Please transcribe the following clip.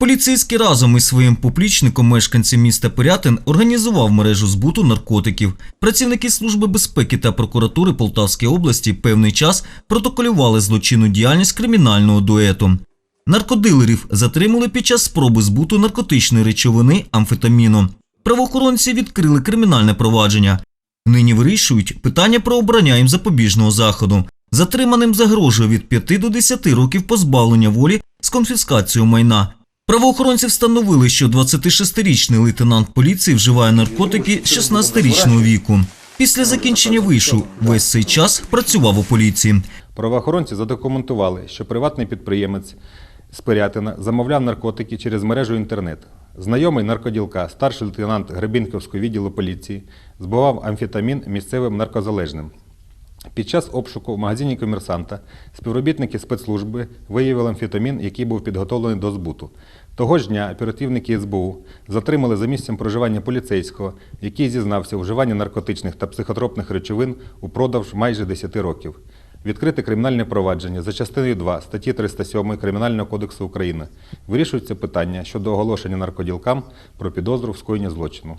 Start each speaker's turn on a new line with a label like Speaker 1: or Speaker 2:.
Speaker 1: Поліцейський разом із своїм поплічником, мешканцем міста Пирятин, організував мережу збуту наркотиків. Працівники Служби безпеки та прокуратури Полтавської області певний час протоколювали злочинну діяльність кримінального дуету. Наркодилерів затримали під час спроби збуту наркотичної речовини амфетаміну. Правоохоронці відкрили кримінальне провадження. Нині вирішують питання про обрання їм запобіжного заходу. Затриманим загрожує від 5 до 10 років позбавлення волі з конфіскацією майна. Правоохоронці встановили, що 26-річний лейтенант поліції вживає наркотики 16-річного віку. Після закінчення вишу весь цей час працював у поліції.
Speaker 2: Правоохоронці задокументували, що приватний підприємець з Пирятина замовляв наркотики через мережу інтернет. Знайомий наркоділка, старший лейтенант Гребінківського відділу поліції, збував амфетамін місцевим наркозалежним. Під час обшуку в магазині комерсанта співробітники спецслужби виявили амфетамін, який був підготовлений до збуту. Того ж дня оперативники СБУ затримали за місцем проживання поліцейського, який зізнався у вживанні наркотичних та психотропних речовин упродовж майже 10 років. Відкрите кримінальне провадження за частиною 2 статті 307 Кримінального кодексу України. Вирішується питання щодо оголошення наркоділкам про підозру в скоєнні злочину.